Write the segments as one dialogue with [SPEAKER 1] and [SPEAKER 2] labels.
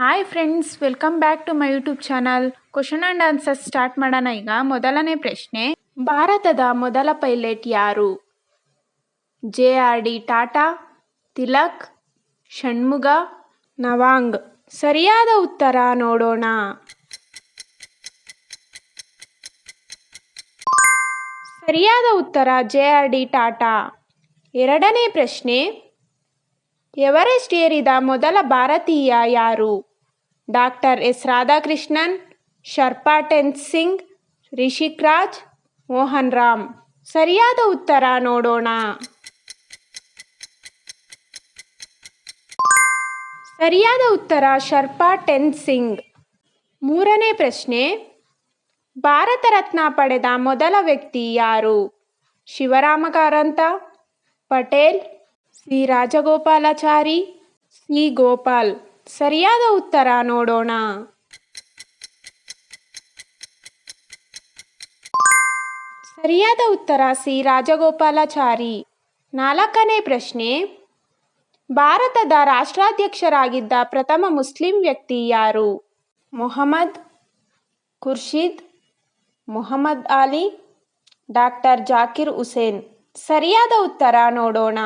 [SPEAKER 1] Hi friends welcome back to my YouTube channel question and answers start ಮಾಡೋಣ ಈಗ ಮೊದಲನೇ ಪ್ರಶ್ನೆ ಭಾರತದ ಮೊದಲ ಪೈಲಟ್ ಯಾರು J R D Tata Tilak Shanmuga Nawang ಸರಿಯಾದ ಉತ್ತರ ನೋಡೋಣ ಸರಿಯಾದ ಉತ್ತರ ಜೆ ಆರ್ ಡಿ ಟಾಟಾ ಎರಡನೇ ಪ್ರಶ್ನೆ ಎವರೆಸ್ಟ್ ಏರಿದ ಮೊದಲ ಭಾರತೀಯ ಯಾರು doctor S Radhakrishnan, Sherpa Tenzing Rishik Raj Mohan Ram. ಸರಿಯಾದ ಉತ್ತರ ನೋಡೋಣ. ಸರಿಯಾದ ಉತ್ತರ ಶರ್ಪಾ ಟೆನ್ ಸಿಂಗ್. ಮೂರನೇ ಪ್ರಶ್ನೆ, ಭಾರತ ರತ್ನ ಪಡೆದ ಮೊದಲ ವ್ಯಕ್ತಿ ಯಾರು? Shivarama Karanth Patel, C Rajagopalachari, C Gopal. ಸರಿಯಾದ ಉತ್ತರ ನೋಡೋಣ. ಸರಿಯಾದ ಉತ್ತರ ಸಿ ರಾಜಗೋಪಾಲಾಚಾರಿ. ನಾಲ್ಕನೇ ಪ್ರಶ್ನೆ. ಭಾರತದ ರಾಷ್ಟ್ರಾಧ್ಯಕ್ಷರಾಗಿದ್ದ ಪ್ರಥಮ ಮುಸ್ಲಿಂ ವ್ಯಕ್ತಿ ಯಾರು? ಮೊಹಮ್ಮದ್ ಖುರ್ಷಿದ್, ಮೊಹಮ್ಮದ್ ಅಲಿ, ಡಾಕ್ಟರ್ ಜಾಕಿರ್ ಹುಸೇನ್. ಸರಿಯಾದ ಉತ್ತರ ನೋಡೋಣ.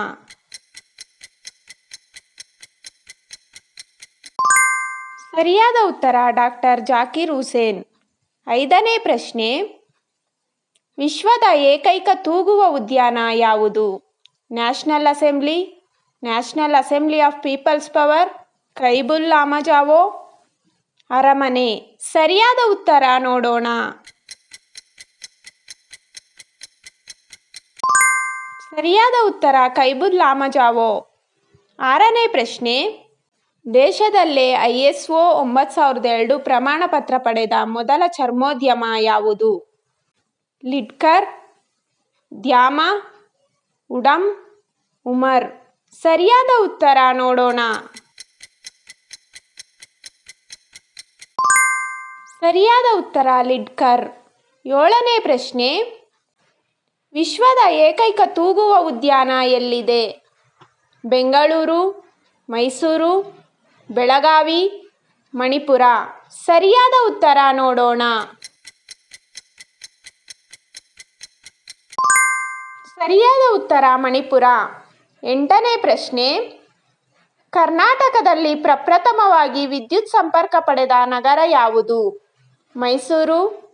[SPEAKER 1] ಸರಿಯಾದ ಉತ್ತರ, ಡಾಕ್ಟರ್ ಜಾಕಿರ್ ಹುಸೇನ್. ಐದನೇ ಪ್ರಶ್ನೆ, ವಿಶ್ವದ ಏಕೈಕ ತೂಗುವ ಉದ್ಯಾನ ಯಾವುದು? National assembly national assembly of people's power, Keibul Lamjao? ಅರಮನೆ, ಸರಿಯಾದ ಉತ್ತರ ನೋಡೋಣ. ಸರಿಯಾದ ಉತ್ತರ ಕೈಬುಲ್ ಲಾಮಜಾವೋ. ಆರನೇ ಪ್ರಶ್ನೆ ದೇಶದಲ್ಲೇ ಐ ಎಸ್ ಒ ಒಂಬತ್ತು ಸಾವಿರದ ಎರಡು ಪ್ರಮಾಣ ಪತ್ರ ಪಡೆದ ಮೊದಲ ಚರ್ಮೋದ್ಯಮ ಯಾವುದು? ಲಿಡ್ಕರ್ ದ್ಯಾಮ ಉಡಂ ಉಮರ್. ಸರಿಯಾದ ಉತ್ತರ ನೋಡೋಣ. ಸರಿಯಾದ ಉತ್ತರ ಲಿಡ್ಕರ್ ಏಳನೇ ಪ್ರಶ್ನೆ. ವಿಶ್ವದ ಏಕೈಕ ತೂಗುವ ಉದ್ಯಾನ ಎಲ್ಲಿದೆ? ಬೆಂಗಳೂರು, ಮೈಸೂರು ಬೆಳಗಾವಿ, ಮಣಿಪುರ. ಸರಿಯಾದ ಉತ್ತರ ನೋಡೋಣ. ಸರಿಯಾದ ಉತ್ತರ ಮಣಿಪುರ. ಎಂಟನೇ ಪ್ರಶ್ನೆ. ಕರ್ನಾಟಕದಲ್ಲಿ ಪ್ರಪ್ರಥಮವಾಗಿ ವಿದ್ಯುತ್ ಸಂಪರ್ಕ ಪಡೆದ ನಗರ ಯಾವುದು? ಮೈಸೂರು,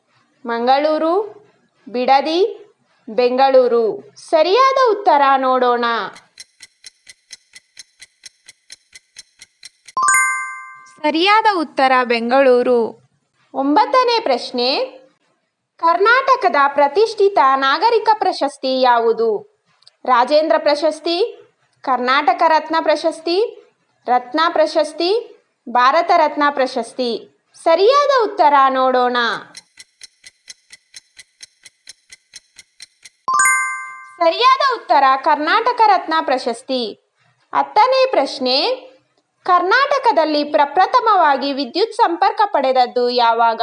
[SPEAKER 1] ಮಂಗಳೂರು, ಬಿಡದಿ, ಬೆಂಗಳೂರು. ಸರಿಯಾದ ಉತ್ತರ ನೋಡೋಣ. ಸರಿಯಾದ ಉತ್ತರ ಬೆಂಗಳೂರು. ಒಂಬತ್ತನೇ ಪ್ರಶ್ನೆ, ಕರ್ನಾಟಕದ ಪ್ರತಿಷ್ಠಿತ ನಾಗರಿಕ ಪ್ರಶಸ್ತಿ ಯಾವುದು? ರಾಜೇಂದ್ರ ಪ್ರಶಸ್ತಿ, ಕರ್ನಾಟಕ ರತ್ನ ಪ್ರಶಸ್ತಿ ರತ್ನ ಪ್ರಶಸ್ತಿ, ಭಾರತ ರತ್ನ ಪ್ರಶಸ್ತಿ. ಸರಿಯಾದ ಉತ್ತರ ನೋಡೋಣ. ಸರಿಯಾದ ಉತ್ತರ ಕರ್ನಾಟಕ ರತ್ನ ಪ್ರಶಸ್ತಿ. ಹತ್ತನೇ ಪ್ರಶ್ನೆ ಕರ್ನಾಟಕದಲ್ಲಿ ಪ್ರಪ್ರಥಮವಾಗಿ ವಿದ್ಯುತ್ ಸಂಪರ್ಕ ಪಡೆದದ್ದು ಯಾವಾಗ?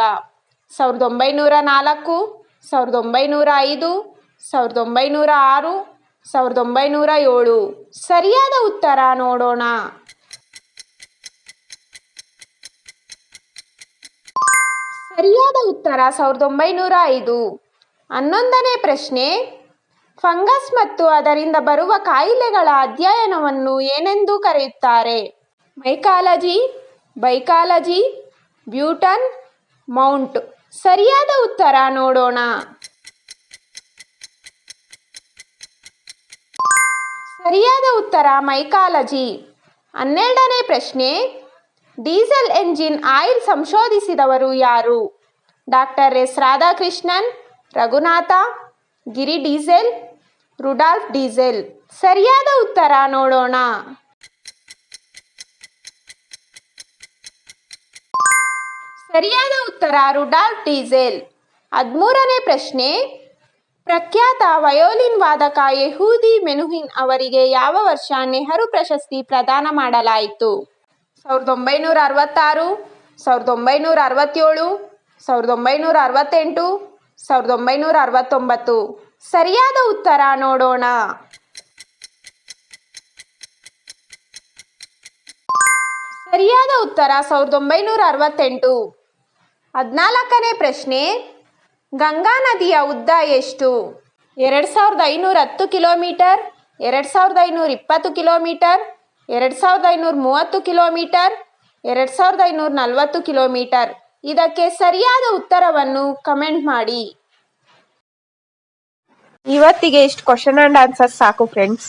[SPEAKER 1] ಸಾವಿರದ ಒಂಬೈನೂರ ನಾಲ್ಕು, ಸಾವಿರದ ಒಂಬೈನೂರ ಐದು, ಸಾವಿರದ ಒಂಬೈನೂರ ಆರು, ಸಾವಿರದ ಒಂಬೈನೂರ ಏಳು. ಸರಿಯಾದ ಉತ್ತರ ನೋಡೋಣ. ಸರಿಯಾದ ಉತ್ತರ ಸಾವಿರದ ಒಂಬೈನೂರ ಐದು. ಹನ್ನೊಂದನೇ ಪ್ರಶ್ನೆ. ಫಂಗಸ್ ಮತ್ತು ಅದರಿಂದ ಬರುವ ಕಾಯಿಲೆಗಳ ಅಧ್ಯಯನವನ್ನು ಏನೆಂದು ಕರೆಯುತ್ತಾರೆ? ಮೈಕಾಲಜಿ ಬೈಕಾಲಜಿ, ಬ್ಯೂಟನ್, ಮೌಂಟ್. ಸರಿಯಾದ ಉತ್ತರ ನೋಡೋಣ. ಸರಿಯಾದ ಉತ್ತರ ಮೈಕಾಲಜಿ. ಹನ್ನೆರಡನೇ ಪ್ರಶ್ನೆ, ಡೀಸೆಲ್ ಎಂಜಿನ್ ಆಯಿಲ್ ಸಂಶೋಧಿಸಿದವರು ಯಾರು? Doctor S Radhakrishnan, Raghunatha, Giri Diesel, Rudolf Diesel. ಸರಿಯಾದ ಉತ್ತರ ನೋಡೋಣ. ಸರಿಯಾದ ಉತ್ತರ ರುಡಾಲ್ಫ್ ಡೀಸೆಲ್. ಹದಿಮೂರನೇ ಪ್ರಶ್ನೆ, ಪ್ರಖ್ಯಾತ ವಯೋಲಿನ್ ವಾದಕ ಯಹೂದಿ ಮೆನುಹಿನ್ ಅವರಿಗೆ ಯಾವ ವರ್ಷ ನೆಹರು ಪ್ರಶಸ್ತಿ ಪ್ರದಾನ ಮಾಡಲಾಯಿತು? ಸಾವಿರದ ಒಂಬೈನೂರ ಅರವತ್ತಾರು, ಸಾವಿರದ ಒಂಬೈನೂರ ಅರವತ್ತೇಳು, ಸಾವಿರದ ಒಂಬೈನೂರ ಅರವತ್ತೆಂಟು, ಸಾವಿರದ ಒಂಬೈನೂರ ಅರವತ್ತೊಂಬತ್ತು. ಸರಿಯಾದ ಉತ್ತರ ನೋಡೋಣ.
[SPEAKER 2] ಸರಿಯಾದ ಉತ್ತರ, ಸಾವಿರದ ಒಂಬೈನೂರ ಅರವತ್ತೆಂಟು. ಹದಿನಾಲ್ಕನೇ ಪ್ರಶ್ನೆ, ಗಂಗಾ ನದಿಯ ಉದ್ದ ಎಷ್ಟು? ಎರಡು ಸಾವಿರದ ಐನೂರ ಹತ್ತು ಕಿಲೋಮೀಟರ್, ಎರಡು ಸಾವಿರದ ಐನೂರ ಇಪ್ಪತ್ತು ಕಿಲೋಮೀಟರ್, ಎರಡು ಸಾವಿರದ ಐನೂರ ಮೂವತ್ತು ಕಿಲೋಮೀಟರ್, ಎರಡು ಸಾವಿರದ ಐನೂರ ನಲವತ್ತು ಕಿಲೋಮೀಟರ್. ಇದಕ್ಕೆ ಸರಿಯಾದ ಉತ್ತರವನ್ನು ಕಮೆಂಟ್ ಮಾಡಿ. ಇವತ್ತಿಗೆ ಇಷ್ಟು ಕ್ವಶನ್ ಆ್ಯಂಡ್ ಆನ್ಸರ್ಸ್ ಸಾಕು ಫ್ರೆಂಡ್ಸ್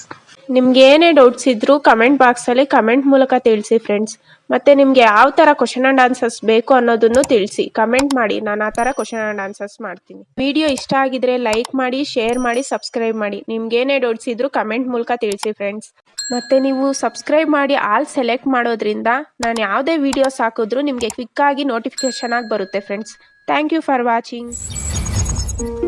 [SPEAKER 2] ನಿಮ್ಗೆ ಏನೇ ಡೌಟ್ಸ್ ಇದ್ರೂ ಕಮೆಂಟ್ ಬಾಕ್ಸಲ್ಲಿ ಕಮೆಂಟ್ ಮೂಲಕ ತಿಳಿಸಿ ಫ್ರೆಂಡ್ಸ್ ಮತ್ತೆ ನಿಮಗೆ ಯಾವ ಥರ ಕ್ವಶನ್ ಆ್ಯಂಡ್ ಆನ್ಸರ್ಸ್ ಬೇಕು ಅನ್ನೋದನ್ನು ತಿಳಿಸಿ. ಕಮೆಂಟ್ ಮಾಡಿ. ನಾನು ಆ ಥರ ಕ್ವಶನ್ ಆ್ಯಂಡ್ ಆನ್ಸರ್ಸ್ ಮಾಡ್ತೀನಿ. ವಿಡಿಯೋ ಇಷ್ಟ ಆಗಿದ್ರೆ ಲೈಕ್ ಮಾಡಿ ಶೇರ್ ಮಾಡಿ ಸಬ್ಸ್ಕ್ರೈಬ್ ಮಾಡಿ. ನಿಮ್ಗೇನೇ ಡೌಟ್ಸ್ ಇದ್ರು ಕಮೆಂಟ್ ಮೂಲಕ ತಿಳಿಸಿ ಫ್ರೆಂಡ್ಸ್ ಮತ್ತೆ ನೀವು ಸಬ್ಸ್ಕ್ರೈಬ್ ಮಾಡಿ ಆಲ್ ಸೆಲೆಕ್ಟ್ ಮಾಡೋದ್ರಿಂದ ನಾನು ಯಾವುದೇ ವಿಡಿಯೋಸ್ ಹಾಕಿದ್ರೂ ನಿಮಗೆ ಕ್ವಿಕ್ಕಾಗಿ ನೋಟಿಫಿಕೇಶನ್ ಆಗಿ ಬರುತ್ತೆ friends thank you for watching